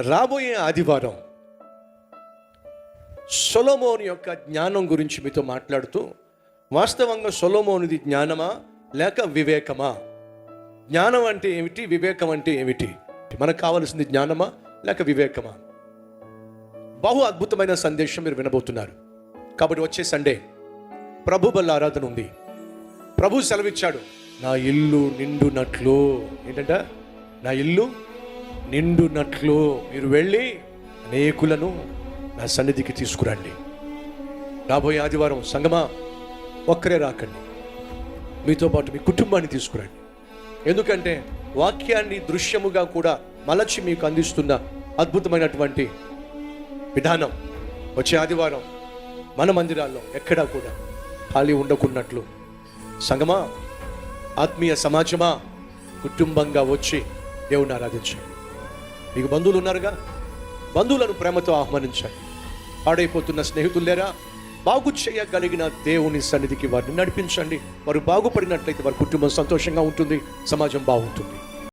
రాబోయే ఆదివారం సొలోమోని యొక్క జ్ఞానం గురించి మీతో మాట్లాడుతూ వాస్తవంగా సొలోమోనిది జ్ఞానమా లేక వివేకమా? జ్ఞానం అంటే ఏమిటి? వివేకం అంటే ఏమిటి? మనకు కావలసింది జ్ఞానమా లేక వివేకమా? బహు అద్భుతమైన సందేశం మీరు వినబోతున్నారు. కాబట్టి వచ్చే సండే ప్రభు బల్ల ఆరాధన ఉంది. ప్రభు సెలవిచ్చాడు నా ఇల్లు నిండునట్లు. ఏంటంట? నా ఇల్లు నిండునట్లు మీరు వెళ్ళి అనేకులను నా సన్నిధికి తీసుకురండి. రాబోయే ఆదివారం సంగమా ఒక్కరే రాకండి. మీతో పాటు మీ కుటుంబాన్ని తీసుకురండి. ఎందుకంటే వాక్యాన్ని దృశ్యముగా కూడా మలచి మీకు అందిస్తున్న అద్భుతమైనటువంటి విధానం వచ్చే ఆదివారం మన మందిరాల్లో ఎక్కడా కూడా ఖాళీ ఉండకున్నట్లు. సంగమా ఆత్మీయ సమాజమా కుటుంబంగా వచ్చి దేవుని ఆరాధించండి. మీకు బంధువులు ఉన్నారుగా? బంధువులను ప్రేమతో ఆహ్వానించండి పాడైపోతున్న స్నేహితులు లేరా బాగు చేయగలిగిన దేవుని సన్నిధికి వారిని నడిపించండి. వారు బాగుపడినట్లయితే వారి కుటుంబం సంతోషంగా ఉంటుంది సమాజం బాగుంటుంది.